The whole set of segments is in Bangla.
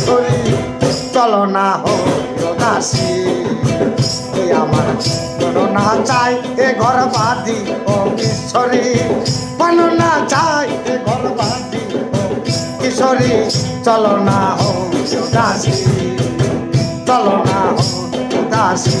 কিশোরী চলো না হো, দাসী। এই আমার গণনা চাই, এ ঘর বাদি ও কিশোরী। না চাই, এ ঘর বাদি ও কিশোরী। না চলো না হো, দাসী।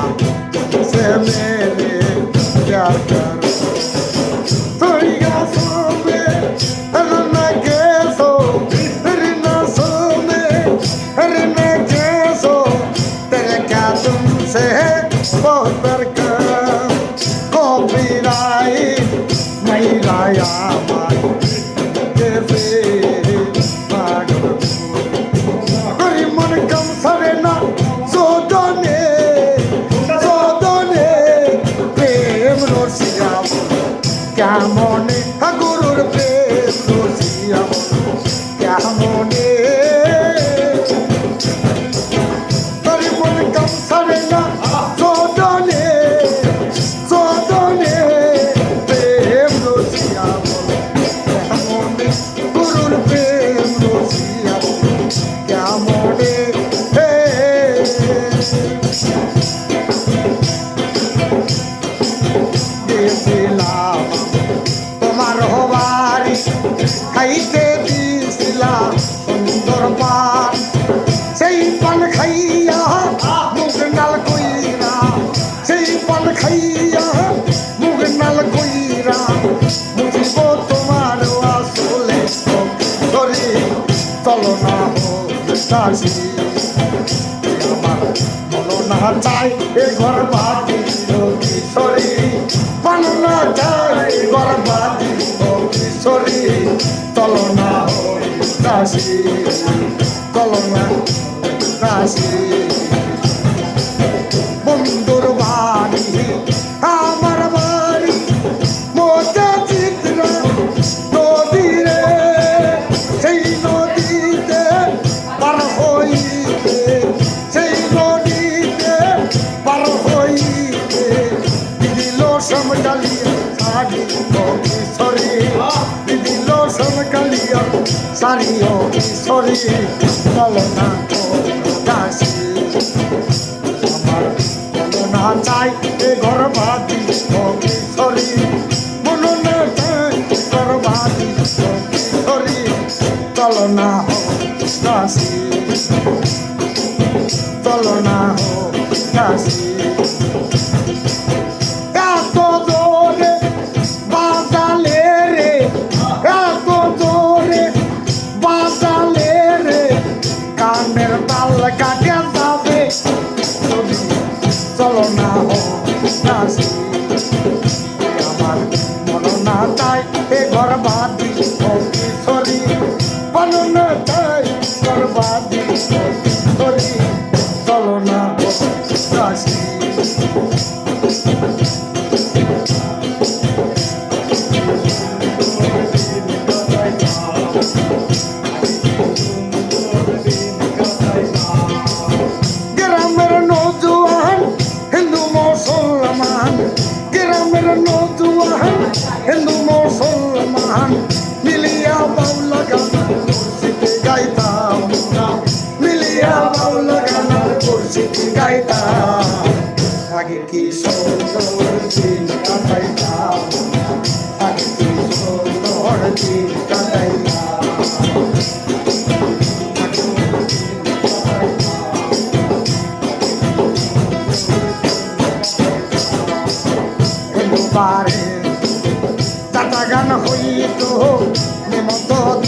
तुमसे मेरे प्यार करो Soria some, rana keso, rina some, rina কেমনে গুরুর প্রেম। পান। সেই পান খাইয়া মুখ নাল কইরা, সেই পান খাইয়া মুখ নাল কইরা, বুঝিব তোমার আসলে ধরে চলো না হো দাসী আমার মনো না চাই, এ ঘর বাদি কিশোরী মনো না চাই, ঘর বাদি ও তলনা হই না তলনা দাসী দিল সমকালিয়া শাড়ি ও কিশোরী দিল সমকালিয়া শাড়ি ও কিশোরী চলো না ও দাসী আমার মননা চাই, এ ঘর বাদি ও কিশোরী মননা ঘর বাদি ও কিশোরী চলো না হো দাসী চলো না হো দাসী আমার মন না চাই এ ঘর বাদি কিশোরী মন না চাই ঘর বাদি ও জুয়ান, হিন্দু, মুসলমান, মিলিয়া বাউল গান মুর্শিদ গাইতাম মিলিয়া বাউল গান মুর্শিদ গাইতাম। আগে কি সুন্দর দিন কাটাইতাম, আগে কি সুন্দর দিন কাটাইতাম। দাতা গান